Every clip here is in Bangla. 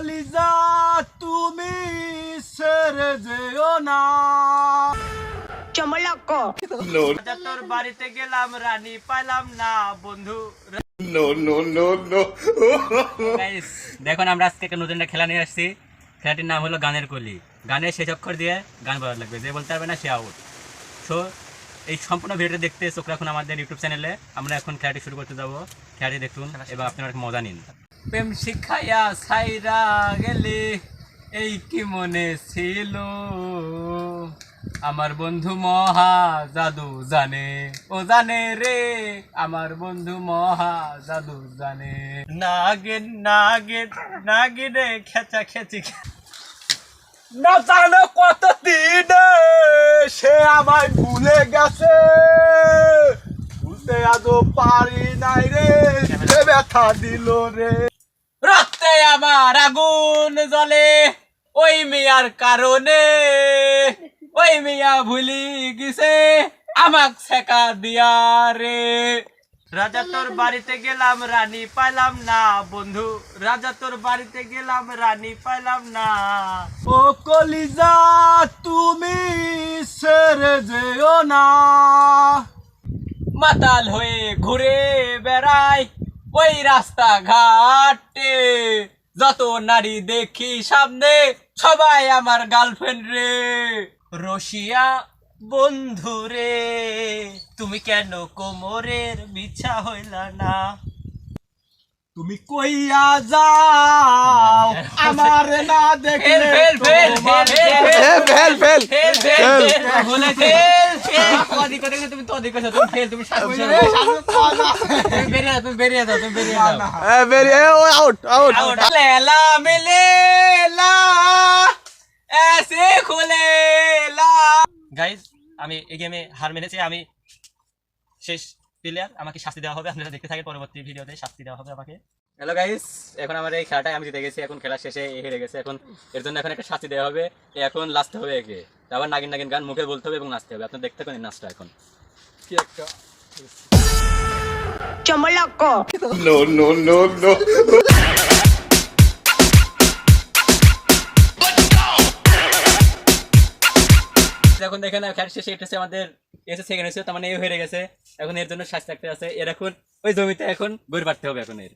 কলিজা তুমি সেরে যেও না। তোর বাড়িতে গেলাম রানী পাইলাম না বন্ধু। দেখুন আমরা আজকে একটা নতুন একটা খেলা নিয়ে আসছি। খেলাটির নাম হলো গানের কলি। গানের শেষ অক্ষর দিয়ে গান বলা লাগবে। যে বলতে পারবে না সে আউট সো এই সম্পূর্ণ ভিডিওটা দেখতে চোখ রাখুন আমাদের ইউটিউব চ্যানেলে আমরা এখন খেলাটি শুরু করতে যাব। খেলাটি দেখুন এবং আপনারা মজা নিন। প্রেম শিখাইয়া সাইরা গেলে, এই কি মনে ছিল? আমার বন্ধু মহা জাদু জানে। ও জানে রে, আমার বন্ধু মহা জাদু জানে। নাগিন নাগিন, নাগিনে খেচা খেচি না জানো কত দিন সে আমায় ভুলে গেছে। ভুলতে আজও পারি নাই রে ব্যথা দিল রে। আমার আগুন জ্বলে। ওই মেয়ার কারণে, ওই মিয়া ভুলি গেছে আমাক শেখা দিয়া রে। রাজা তোর বাড়িতে গেলাম, রানী পাইলাম না বন্ধু। রাজা তোর বাড়িতে গেলাম, রানী পাইলাম না। ও কলিজা, তুমি সেরে যেও না। মাতাল হয়ে ঘুরে বেড়াই ওই রাস্তা ঘাটে যত নারী দেখি সামনে সবাই আমার গার্লফ্রেন্ড রে রশিয়া বন্ধু রে তুমি কেন কোমরের বিছা হইলা না তুমি কইয়া যাও আমার না দেখে ফেল, ফেল, ফেল, ফেল, ফেল ফেল ফেল ফেল আমি এই গেমে হার মেনেছি, আমি শেষ প্লেয়ার আমাকে শাস্তি দেওয়া হবে, আপনারা দেখতে থাকেন পরবর্তী ভিডিওতে, শাস্তি দেওয়া হবে আমাকে। হ্যালো গাইস এখন আমার এই খেলাটাই আমি জিতে গেছি, এখন খেলা শেষে হেরে গেছে, এখন এর জন্য এখন একটা শাস্তি দেওয়া হবে, এখন লাস্ট হবে একে। আবার নাগিন নাগিন গান মুখে বলতে হবে এবং নাচতে হবে। আপনারা দেখতে পারেন নাচটা এখন। Chomoloco. এখন দেখেন খেলা শেষে এটা হচ্ছে আমাদের এসে সেকেন্ড হচ্ছে তার মানে এ হয়ে গেছে। এখন এর জন্য স্বাস্থ্য একটা আছে। এর এখন ওই জমিতে এখন গড় পাড়তে হবে এখন এর।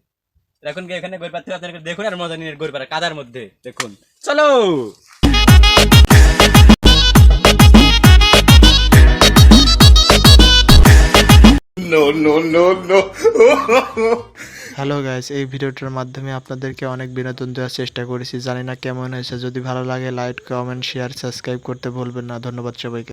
এর এখন গিয়ে এখানে গড় পাড়তে হবে। আপনারা দেখুন আর মজা নিয়ে গড় পাড়া কাদার মধ্যে। দেখুন। চলো! হ্যালো গাইস এই ভিডিওটার মাধ্যমে আপনাদেরকে অনেক বিনোদন দেওয়ার চেষ্টা করেছি। জানি না কেমন হয়েছে। যদি ভালো লাগে লাইক কমেন্ট শেয়ার সাবস্ক্রাইব করতে ভুলবেন না। ধন্যবাদ সবাইকে।